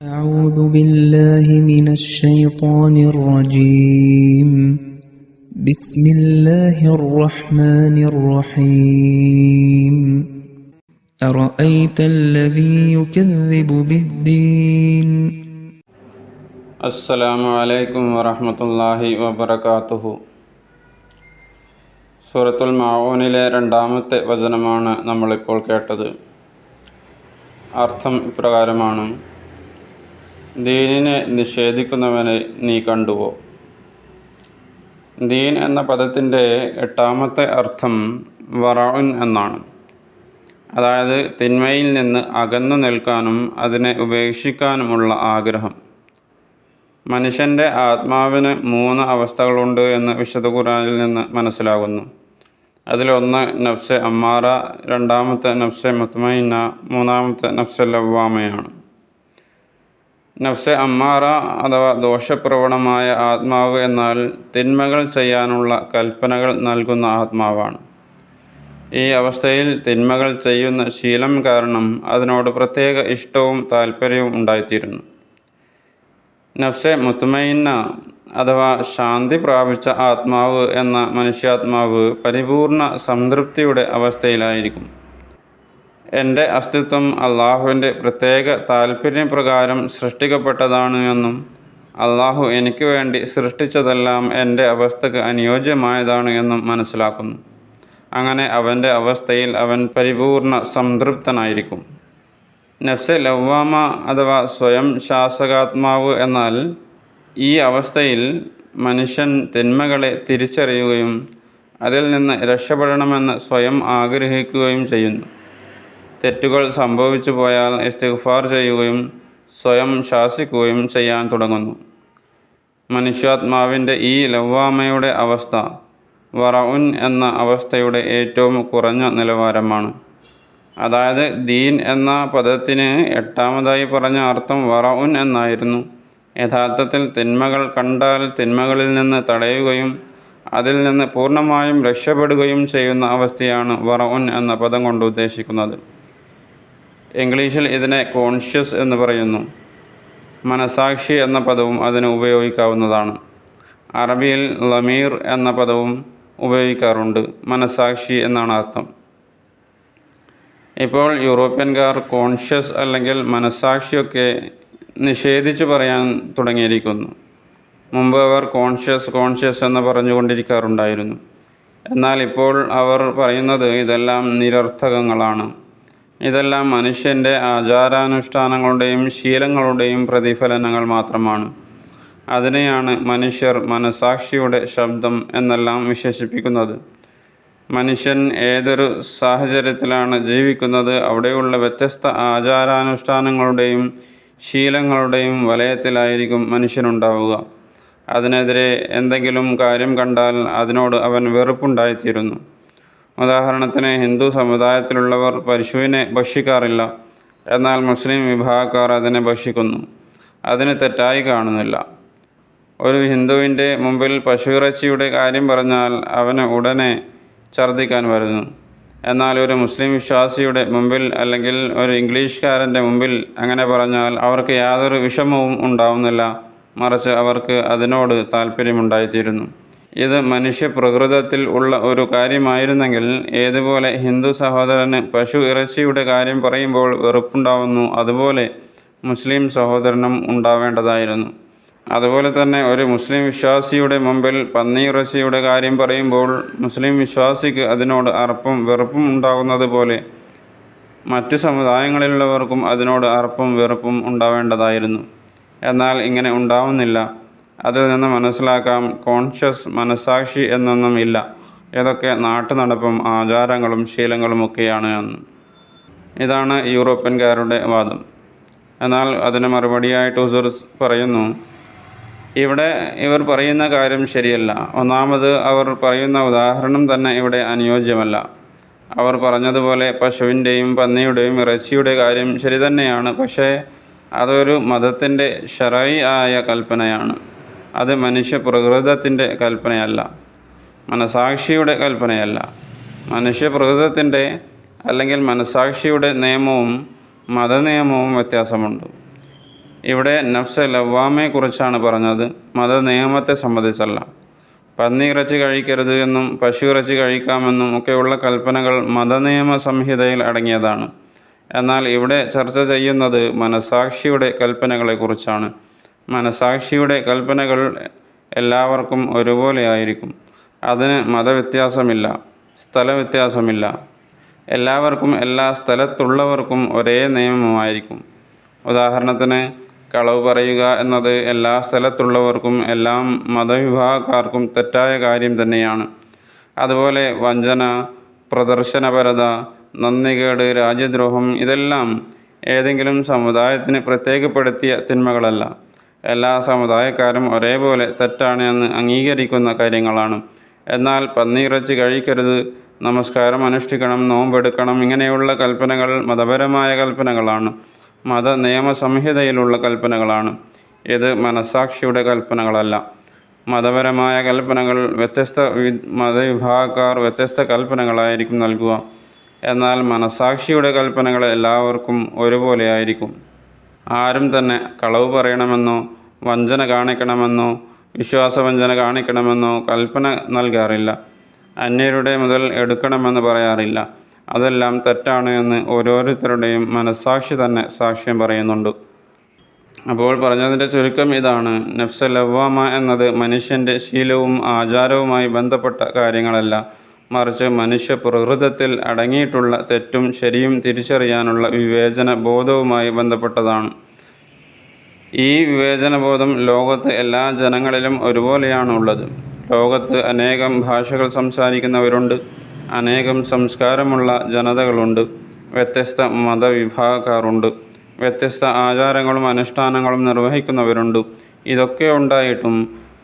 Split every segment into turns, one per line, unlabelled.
أعوذ بالله من الشيطان الرجيم بسم الله الرحمن الرحيم أرأيت الذي يكذب بالدين
അസ്സലാമു അലൈക്കും വറഹമത്തല്ലാഹി വബർക്കാത്തുഹു സൂറത്തുൽ മാവൂനിലെ രണ്ടാമത്തെ വചനമാണ് നമ്മളിപ്പോൾ കേട്ടത് അർത്ഥം ഇപ്രകാരമാണ് ദീനിനെ നിഷേധിക്കുന്നവനെ നീ കണ്ടുവോ? ദീൻ എന്ന പദത്തിന്റെ എട്ടാമത്തെ അർത്ഥം വറഉൻ എന്നാണ്. അതായത് തിന്മയിൽ നിന്ന് അകന്നു നിൽക്കാനും അതിനെ ഉപേക്ഷിക്കാനുമുള്ള ആഗ്രഹം. മനുഷ്യന്റെ ആത്മാവിന് മൂന്ന് അവസ്ഥകളുണ്ട് എന്ന് വിശുദ്ധ ഖുറാനിൽ നിന്ന് മനസ്സിലാകുന്നു. അതിലൊന്ന് നഫ്സെ അമ്മാറ രണ്ടാമത്തെ നഫ്സെ മുത്മയിന്ന മൂന്നാമത്തെ നഫ്സെ ലവ്വാമയാണ്. നഫ്സെ അമ്മാറ അഥവാ ദോഷപ്രവണമായ ആത്മാവ് എന്നാൽ തിന്മകൾ ചെയ്യാനുള്ള കൽപ്പനകൾ നൽകുന്ന ആത്മാവാണ്. ഈ അവസ്ഥയിൽ തിന്മകൾ ചെയ്യുന്ന ശീലം കാരണം അതിനോട് പ്രത്യേക ഇഷ്ടവും താല്പര്യവും ഉണ്ടായിത്തീരുന്നു. നഫ്സെ മുത്തുമയിന്ന അഥവാ ശാന്തി പ്രാപിച്ച ആത്മാവ് എന്ന മനുഷ്യാത്മാവ് പരിപൂർണ സംതൃപ്തിയുടെ അവസ്ഥയിലായിരിക്കും. എന്റെ അസ്തിത്വം അള്ളാഹുവിന്റെ പ്രത്യേക താല്പര്യപ്രകാരം സൃഷ്ടിക്കപ്പെട്ടതാണ് എന്നും അള്ളാഹു എനിക്ക് വേണ്ടി സൃഷ്ടിച്ചതെല്ലാം എന്റെ അവസ്ഥക്ക് അനുയോജ്യമായതാണ് എന്നും മനസ്സിലാക്കുന്നു. അങ്ങനെ അവന്റെ അവസ്ഥയിൽ അവൻ പരിപൂർണ സംതൃപ്തനായിരിക്കും. നഫ്സെ ലവ്വാമ അഥവാ സ്വയം ശാസകാത്മാവ് എന്നാൽ ഈ അവസ്ഥയിൽ മനുഷ്യൻ തിന്മകളെ തിരിച്ചറിയുകയും അതിൽ നിന്ന് രക്ഷപ്പെടണമെന്ന് സ്വയം ആഗ്രഹിക്കുകയും ചെയ്യുന്നു. തെറ്റുകൾ സംഭവിച്ചു പോയാൽ ഇസ്തിഗ്ഫാർ ചെയ്യുകയും സ്വയം ശാസിക്കുകയും ചെയ്യാൻ തുടങ്ങുന്നു. മനുഷ്യാത്മാവിന്റെ ഈ ലവ്വാമയുടെ അവസ്ഥ വറഉൻ എന്ന അവസ്ഥയുടെ ഏറ്റവും കുറഞ്ഞ നിലവാരമാണ്. അതായത് ദീൻ എന്ന പദത്തിന് എട്ടാമതായി പറഞ്ഞ അർത്ഥം വറഉൻ എന്നായിരുന്നു. യഥാർത്ഥത്തിൽ തിന്മകൾ കണ്ടാൽ തിന്മകളിൽ നിന്ന് തടയുകയും അതിൽ നിന്ന് പൂർണമായും രക്ഷപ്പെടുകയും ചെയ്യുന്ന അവസ്ഥയാണ് വറഉൻ എന്ന പദം കൊണ്ട് ഉദ്ദേശിക്കുന്നത്. ഇംഗ്ലീഷിൽ ഇതിനെ കോൺഷ്യസ് എന്ന് പറയുന്നു. മനസാക്ഷി എന്ന പദവും അതിന് ഉപയോഗിക്കാവുന്നതാണ്. അറബിയിൽ ലമീർ എന്ന പദവും ഉപയോഗിക്കാറുണ്ട്. മനസാക്ഷി എന്നാണ് അർത്ഥം. ഇപ്പോൾ യൂറോപ്യൻകാർ കോൺഷ്യസ് അല്ലെങ്കിൽ മനസാക്ഷിയൊക്കെ നിഷേധിച്ചു പറയാൻ തുടങ്ങിയിരിക്കുന്നു. മുമ്പ് അവർ കോൺഷ്യസ് കോൺഷ്യസ് എന്ന് പറഞ്ഞുകൊണ്ടിരിക്കാറുണ്ടായിരുന്നു. എന്നാൽ ഇപ്പോൾ അവർ പറയുന്നത് ഇതെല്ലാം നിരർത്ഥകങ്ങളാണ്. ഇതെല്ലാം മനുഷ്യന്റെ ആചാരാനുഷ്ഠാനങ്ങളുടെയും ശീലങ്ങളുടെയും പ്രതിഫലനങ്ങൾ മാത്രമാണ്. അതിനെയാണ് മനുഷ്യർ മനസാക്ഷിയുടെ ശബ്ദം എന്നെല്ലാം വിശേഷിപ്പിക്കുന്നത്. മനുഷ്യൻ ഏതൊരു സാഹചര്യത്തിലാണ് ജീവിക്കുന്നത് അവിടെയുള്ള വ്യത്യസ്ത ആചാരാനുഷ്ഠാനങ്ങളുടെയും ശീലങ്ങളുടെയും വലയത്തിലായിരിക്കും മനുഷ്യനുണ്ടാവുക. അതിനെതിരെ എന്തെങ്കിലും കാര്യം കണ്ടാൽ അതിനോട് അവൻ വെറുപ്പുണ്ടായിത്തീരുന്നു. ഉദാഹരണത്തിന് ഹിന്ദു സമുദായത്തിലുള്ളവർ പശുവിനെ ഭക്ഷിക്കാറില്ല. എന്നാൽ മുസ്ലിം വിഭാഗക്കാർ അതിനെ ഭക്ഷിക്കുന്നു. അതിന് തെറ്റായി കാണുന്നില്ല. ഒരു ഹിന്ദുവിന്റെ മുമ്പിൽ പശുവിറച്ചിയുടെ കാര്യം പറഞ്ഞാൽ അവന് ഉടനെ ഛർദ്ദിക്കാൻ വരുന്നു. എന്നാൽ ഒരു മുസ്ലിം വിശ്വാസിയുടെ മുമ്പിൽ അല്ലെങ്കിൽ ഒരു ഇംഗ്ലീഷുകാരന്റെ മുമ്പിൽ അങ്ങനെ പറഞ്ഞാൽ അവർക്ക് യാതൊരു വിഷമവും ഉണ്ടാവുന്നില്ല. മറിച്ച് അവർക്ക് അതിനോട് താല്പര്യമുണ്ടായിത്തീരുന്നു ഇത് മനുഷ്യപ്രകൃതത്തിൽ ഉള്ള ഒരു കാര്യമായിരുന്നെങ്കിൽ ഏതുപോലെ ഹിന്ദു സഹോദരന് പശു ഇറച്ചിയുടെ കാര്യം പറയുമ്പോൾ വെറുപ്പുണ്ടാവുന്നു. അതുപോലെ മുസ്ലിം സഹോദരനും ഉണ്ടാവേണ്ടതായിരുന്നു. അതുപോലെ തന്നെ ഒരു മുസ്ലിം വിശ്വാസിയുടെ മുമ്പിൽ പന്നി ഇറച്ചിയുടെ കാര്യം പറയുമ്പോൾ മുസ്ലിം വിശ്വാസിക്ക് അതിനോട് അറപ്പും വെറുപ്പും ഉണ്ടാകുന്നത് പോലെ മറ്റു സമുദായങ്ങളിലുള്ളവർക്കും അതിനോട് അറപ്പും വെറുപ്പും ഉണ്ടാവേണ്ടതായിരുന്നു. എന്നാൽ ഇങ്ങനെ ഉണ്ടാവുന്നില്ല. അതിൽ നിന്ന് മനസ്സിലാക്കാം. കോൺഷ്യസ് മനസാക്ഷി എന്നൊന്നും ഇല്ല. ഏതൊക്കെ നാട്ടുനടപ്പും ആചാരങ്ങളും ശീലങ്ങളുമൊക്കെയാണ് എന്ന്. ഇതാണ് യൂറോപ്യൻകാരുടെ വാദം. എന്നാൽ അതിന് മറുപടിയായിട്ട് ഉസുർസ് പറയുന്നു ഇവിടെ ഇവർ പറയുന്ന കാര്യം ശരിയല്ല. ഒന്നാമത് അവർ പറയുന്ന ഉദാഹരണം തന്നെ ഇവിടെ അനുയോജ്യമല്ല. അവർ പറഞ്ഞതുപോലെ പശുവിന്റെയും പന്നിയുടെയും ഇറച്ചിയുടെ കാര്യം ശരി തന്നെയാണ്. പക്ഷേ അതൊരു മതത്തിന്റെ ഷറൈ ആയ കൽപ്പനയാണ്. അത് മനുഷ്യ പ്രകൃതത്തിന്റെ കൽപ്പനയല്ല. മനസാക്ഷിയുടെ കൽപ്പനയല്ല. മനുഷ്യ പ്രകൃതത്തിന്റെ അല്ലെങ്കിൽ മനസാക്ഷിയുടെ നിയമവും മതനിയമവും വ്യത്യാസമുണ്ട്. ഇവിടെ നഫ്സ ലവ്വാമയെക്കുറിച്ചാണ് പറഞ്ഞത്. മത നിയമത്തെ സംബന്ധിച്ചല്ല. പന്നി ഇറച്ചി കഴിക്കരുത് എന്നും പശു ഇറച്ചി കഴിക്കാമെന്നും ഒക്കെയുള്ള കൽപ്പനകൾ മതനിയമ സംഹിതയിൽ അടങ്ങിയതാണ്. എന്നാൽ ഇവിടെ ചർച്ച ചെയ്യുന്നത് മനസാക്ഷിയുടെ കൽപ്പനകളെക്കുറിച്ചാണ്. മനസാക്ഷിയുടെ കൽപ്പനകൾ എല്ലാവർക്കും ഒരുപോലെ ആയിരിക്കും. അതിന് മതവ്യത്യാസമില്ല സ്ഥലവ്യത്യാസമില്ല. എല്ലാവർക്കും എല്ലാ സ്ഥലത്തുള്ളവർക്കും ഒരേ നിയമമായിരിക്കും. ഉദാഹരണത്തിന് കളവ് പറയുക എന്നത് എല്ലാ സ്ഥലത്തുള്ളവർക്കും എല്ലാ മതവിഭാഗക്കാർക്കും തെറ്റായ കാര്യം തന്നെയാണ്. അതുപോലെ വഞ്ചന പ്രദർശനപരത നന്ദികേട് രാജ്യദ്രോഹം ഇതെല്ലാം ഏതെങ്കിലും സമുദായത്തിന് പ്രത്യേകപ്പെടുത്തിയ തിന്മകളല്ല. എല്ലാ സമുദായക്കാരും ഒരേപോലെ തെറ്റാണ് എന്ന് അംഗീകരിക്കുന്ന കാര്യങ്ങളാണ്. എന്നാൽ പന്നിയിറച്ചി കഴിക്കരുത്. നമസ്കാരം അനുഷ്ഠിക്കണം നോമ്പെടുക്കണം ഇങ്ങനെയുള്ള കൽപ്പനകൾ മതപരമായ കൽപ്പനകളാണ്. മത നിയമസംഹിതയിലുള്ള കൽപ്പനകളാണ്. ഇത് മനസാക്ഷിയുടെ കൽപ്പനകളല്ല. മതപരമായ കൽപ്പനകൾ വ്യത്യസ്ത മതവിഭാഗക്കാർ വ്യത്യസ്ത കൽപ്പനകളായിരിക്കും നൽകുക. എന്നാൽ മനസാക്ഷിയുടെ കൽപ്പനകൾ എല്ലാവർക്കും ഒരുപോലെ ആയിരിക്കും ആരും തന്നെ കളവ് പറയണമെന്നോ വഞ്ചന കാണിക്കണമെന്നോ വിശ്വാസവഞ്ചന കാണിക്കണമെന്നോ കൽപ്പന നൽകാറില്ല. അന്യരുടെ മുതൽ എടുക്കണമെന്ന് പറയാറില്ല. അതെല്ലാം തെറ്റാണ് എന്ന് ഓരോരുത്തരുടെയും മനസ്സാക്ഷി തന്നെ സാക്ഷ്യം പറയുന്നുണ്ട്. അപ്പോൾ പറഞ്ഞതിന്റെ ചുരുക്കം ഇതാണ്. നഫ്സ ലവ്വാമ എന്നത് മനുഷ്യന്റെ ശീലവും ആചാരവുമായി ബന്ധപ്പെട്ട കാര്യങ്ങളല്ല. മറിച്ച് മനുഷ്യ പ്രകൃതത്തിൽ അടങ്ങിയിട്ടുള്ള തെറ്റും ശരിയും തിരിച്ചറിയാനുള്ള വിവേചന ബോധവുമായി ബന്ധപ്പെട്ടതാണ്. ഈ വിവേചനബോധം ലോകത്ത് എല്ലാ ജനങ്ങളിലും ഒരുപോലെയാണുള്ളത്. ലോകത്ത് അനേകം ഭാഷകൾ സംസാരിക്കുന്നവരുണ്ട്. അനേകം സംസ്കാരമുള്ള ജനതകളുണ്ട്. വ്യത്യസ്ത മതവിഭാഗക്കാരുണ്ട്. വ്യത്യസ്ത ആചാരങ്ങളും അനുഷ്ഠാനങ്ങളും നിർവഹിക്കുന്നവരുണ്ട്. ഇതൊക്കെ ഉണ്ടായിട്ടും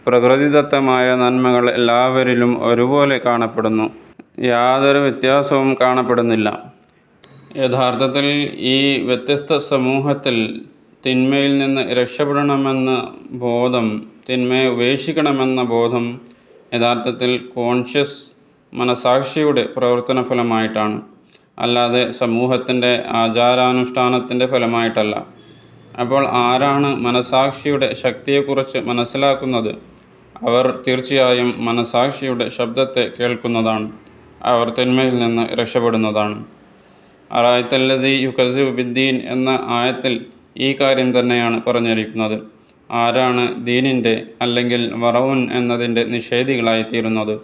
പ്രകൃതിദത്തമായ നന്മകൾ എല്ലാവരിലും ഒരുപോലെ കാണപ്പെടുന്നു. യാതൊരു വ്യത്യാസവും കാണപ്പെടുന്നില്ല. യഥാർത്ഥത്തിൽ ഈ വ്യത്യസ്ത സമൂഹത്തിൽ തിന്മയിൽ നിന്ന് രക്ഷപ്പെടണമെന്ന ബോധം തിന്മയെ ഉപേക്ഷിക്കണമെന്ന ബോധം യഥാർത്ഥത്തിൽ കോൺഷ്യസ് മനസാക്ഷിയുടെ പ്രവർത്തന ഫലമായിട്ടാണ് അല്ലാതെ സമൂഹത്തിന്റെ ആചാരാനുഷ്ഠാനത്തിന്റെ ഫലമായിട്ടല്ല. അപ്പോൾ ആരാണ് മനസാക്ഷിയുടെ ശക്തിയെക്കുറിച്ച് മനസ്സിലാക്കുന്നത്? അവർ തീർച്ചയായും മനസാക്ഷിയുടെ ശബ്ദത്തെ കേൾക്കുന്നതാണ്. അവർ തിന്മയിൽ നിന്ന് രക്ഷപ്പെടുന്നതാണ്. അറായത്തല്ലതി യുക്കസിബ് ബിദ്ദീൻ എന്ന ആയത്തിൽ ഈ കാര്യം തന്നെയാണ് പറഞ്ഞിരിക്കുന്നത്. ആരാണ് ദീനിന്റെ അല്ലെങ്കിൽ വറവുൻ എന്നതിന്റെ നിഷേധികളായിത്തീരുന്നത്?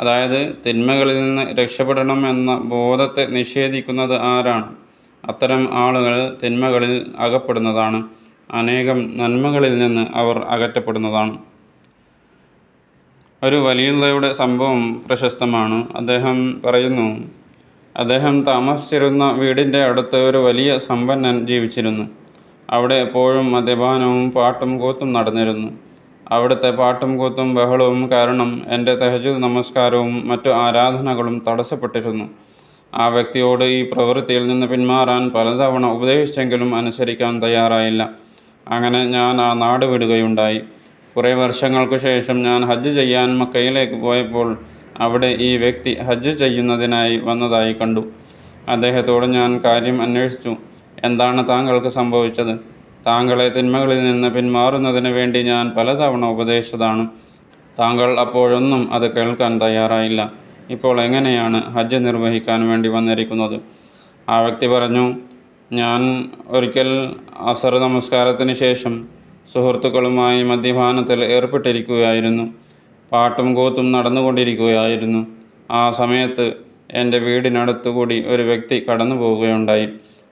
അതായത് തിന്മകളിൽ നിന്ന് രക്ഷപ്പെടണം എന്ന ബോധത്തെ നിഷേധിക്കുന്നത് ആരാണ്? അത്തരം ആളുകൾ തിന്മകളിൽ അകപ്പെടുന്നതാണ്. അനേകം നന്മകളിൽ നിന്ന് അവർ അകറ്റപ്പെടുന്നതാണ്. ഒരു വലിയുള്ളയുടെ സംഭവം പ്രശസ്തമാണ്. അദ്ദേഹം പറയുന്നു അദ്ദേഹം താമസിച്ചിരുന്ന വീടിന്റെ അടുത്ത് ഒരു വലിയ സമ്പന്നൻ ജീവിച്ചിരുന്നു. അവിടെ എപ്പോഴും മദ്യപാനവും പാട്ടും കൂത്തും നടന്നിരുന്നു. അവിടുത്തെ പാട്ടും കൂത്തും ബഹളവും കാരണം എന്റെ തെഹജുദ് നമസ്കാരവും മറ്റു ആരാധനകളും തടസ്സപ്പെട്ടിരുന്നു. ആ വ്യക്തിയോട് ഈ പ്രവൃത്തിയിൽ നിന്ന് പിന്മാറാൻ പലതവണ ഉപദേശിച്ചെങ്കിലും അനുസരിക്കാൻ തയ്യാറായില്ല. അങ്ങനെ ഞാൻ ആ നാട് വിടുകയുണ്ടായി. കുറേ വർഷങ്ങൾക്ക് ശേഷം ഞാൻ ഹജ്ജ് ചെയ്യാൻ മക്കയിലേക്ക് പോയപ്പോൾ അവിടെ ഈ വ്യക്തി ഹജ്ജ് ചെയ്യുന്നതിനായി വന്നതായി കണ്ടു. അദ്ദേഹത്തോട് ഞാൻ കാര്യം അന്വേഷിച്ചു. എന്താണ് താങ്കൾക്ക് സംഭവിച്ചത്? താങ്കളെ തിന്മകളിൽ നിന്ന് പിന്മാറുന്നതിന് വേണ്ടി ഞാൻ പലതവണ ഉപദേശിച്ചതാണ്. താങ്കൾ അപ്പോഴൊന്നും അത് കേൾക്കാൻ തയ്യാറായില്ല. ഇപ്പോൾ എങ്ങനെയാണ് ഹജ്ജ് നിർവഹിക്കാൻ വേണ്ടി വന്നിരിക്കുന്നത്? ആ വ്യക്തി പറഞ്ഞു ഞാൻ ഒരിക്കൽ അസർ നമസ്കാരത്തിന് ശേഷം സുഹൃത്തുക്കളുമായി മദ്യപാനത്തിൽ ഏർപ്പെട്ടിരിക്കുകയായിരുന്നു. പാട്ടും കൂത്തും നടന്നുകൊണ്ടിരിക്കുകയായിരുന്നു. ആ സമയത്ത് എന്റെ വീടിനടുത്തുകൂടി ഒരു വ്യക്തി കടന്നു പോവുകയുണ്ടായി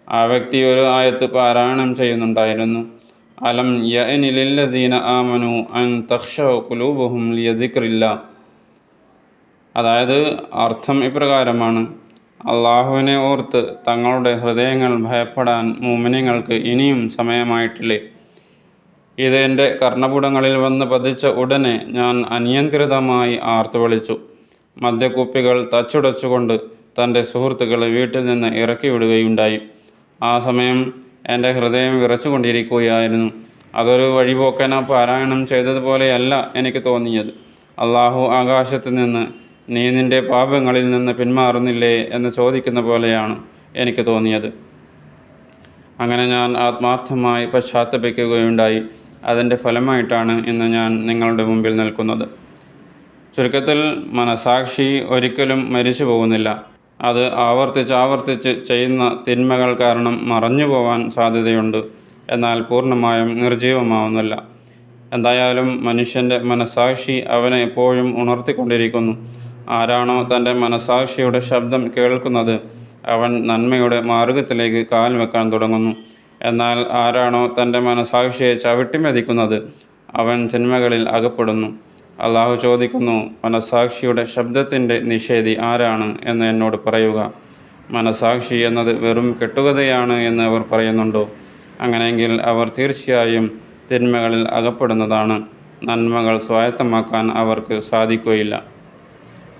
ആ വ്യക്തി ഒരു ആയത്ത് പാരായണം ചെയ്യുന്നുണ്ടായിരുന്നു. അലം യനിലില്ലസീന ആമനു അൻ തക്ഷ കുലൂബുഹും ലിയദിക്രില്ല അതായത് അർത്ഥം ഇപ്രകാരമാണ്. അള്ളാഹുവിനെ ഓർത്ത് തങ്ങളുടെ ഹൃദയങ്ങൾ ഭയപ്പെടാൻ മൂമിനിങ്ങൾക്ക് ഇനിയും സമയമായിട്ടില്ലേ? ഇത് എന്റെ കർണപുടങ്ങളിൽ വന്ന് പതിച്ച ഉടനെ ഞാൻ അനിയന്ത്രിതമായി ആർത്തു വിളിച്ചു. മദ്യക്കുപ്പികൾ തച്ചുടച്ചുകൊണ്ട് തന്റെ സുഹൃത്തുക്കളെ വീട്ടിൽ നിന്ന് ഇറക്കി വിടുകയുണ്ടായി. ആ സമയം എന്റെ ഹൃദയം വിറച്ചുകൊണ്ടിരിക്കുകയായിരുന്നു. അതൊരു വഴിപോക്കന പാരായണം ചെയ്തതുപോലെയല്ല എനിക്ക് തോന്നിയത്. അള്ളാഹു ആകാശത്ത് നിന്ന് നീ നിന്റെ പാപങ്ങളിൽ നിന്ന് പിന്മാറുന്നില്ലേ എന്ന് ചോദിക്കുന്ന പോലെയാണ് എനിക്ക് തോന്നിയത്. അങ്ങനെ ഞാൻ ആത്മാർത്ഥമായി പശ്ചാത്തപിക്കുകയുണ്ടായി. അതിന്റെ ഫലമായിട്ടാണ് ഇന്ന് ഞാൻ നിങ്ങളുടെ മുമ്പിൽ നിൽക്കുന്നത്. ചുരുക്കത്തിൽ മനസാക്ഷി ഒരിക്കലും മരിച്ചു പോകുന്നില്ല. അത് ആവർത്തിച്ച് ആവർത്തിച്ച് ചെയ്യുന്ന തിന്മകൾ കാരണം മറഞ്ഞു പോവാൻ സാധ്യതയുണ്ട്. എന്നാൽ പൂർണമായും നിർജീവമാവുന്നില്ല എന്തായാലും മനുഷ്യന്റെ മനസാക്ഷി അവനെ എപ്പോഴും ഉണർത്തിക്കൊണ്ടിരിക്കുന്നു. ആരാണോ തന്റെ മനസാക്ഷിയുടെ ശബ്ദം കേൾക്കുന്നത് അവൻ നന്മയുടെ മാർഗത്തിലേക്ക് കാൽ വെക്കാൻ തുടങ്ങുന്നു. എന്നാൽ ആരാണോ തന്റെ മനസാക്ഷിയെ ചവിട്ടിമെതിക്കുന്നത് അവൻ തിന്മകളിൽ അകപ്പെടുന്നു. അള്ളാഹു ചോദിക്കുന്നു മനസാക്ഷിയുടെ ശബ്ദത്തിന്റെ നിഷേധി ആരാണ് എന്ന് എന്നോട് പറയുക. മനസാക്ഷി എന്നത് വെറും കെട്ടുകഥയാണ് എന്ന് അവർ പറയുന്നുണ്ടോ? അങ്ങനെയെങ്കിൽ അവർ തീർച്ചയായും തിന്മകളിൽ അകപ്പെടുന്നതാണ്. നന്മകൾ സ്വായത്തമാക്കാൻ അവർക്ക് സാധിക്കുകയില്ല.